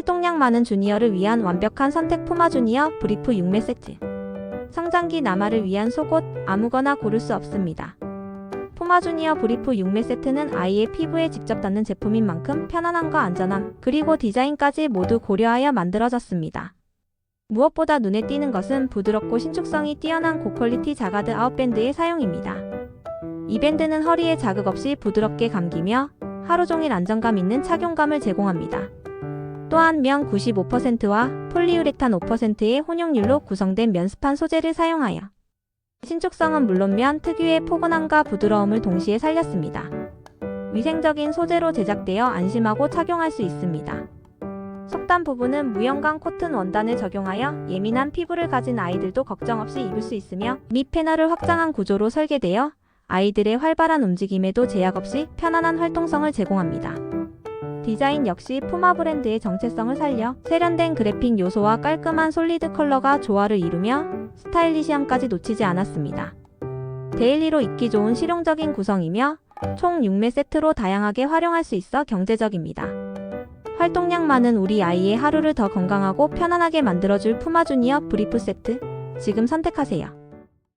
활동량 많은 주니어를 위한 완벽한 선택 푸마 주니어 브리프 6매 세트. 성장기 남아를 위한 속옷 아무거나 고를 수 없습니다. 푸마 주니어 브리프 6매 세트는 아이의 피부에 직접 닿는 제품인 만큼 편안함과 안전함, 그리고 디자인까지 모두 고려하여 만들어졌습니다. 무엇보다 눈에 띄는 것은 부드럽고 신축성이 뛰어난 고퀄리티 자가드 아웃밴드의 사용입니다. 이 밴드는 허리에 자극 없이 부드럽게 감기며 하루 종일 안정감 있는 착용감을 제공합니다. 또한 면 95%와 폴리우레탄 5%의 혼용률로 구성된 면스판 소재를 사용하여 신축성은 물론 면 특유의 포근함과 부드러움을 동시에 살렸습니다. 위생적인 소재로 제작되어 안심하고 착용할 수 있습니다. 속단 부분은 무형광 코튼 원단을 적용하여 예민한 피부를 가진 아이들도 걱정 없이 입을 수 있으며 밑 패널을 확장한 구조로 설계되어 아이들의 활발한 움직임에도 제약 없이 편안한 활동성을 제공합니다. 디자인 역시 푸마 브랜드의 정체성을 살려 세련된 그래픽 요소와 깔끔한 솔리드 컬러가 조화를 이루며 스타일리시함까지 놓치지 않았습니다. 데일리로 입기 좋은 실용적인 구성이며 총 6매 세트로 다양하게 활용할 수 있어 경제적입니다. 활동량 많은 우리 아이의 하루를 더 건강하고 편안하게 만들어줄 푸마 주니어 브리프 세트 지금 선택하세요.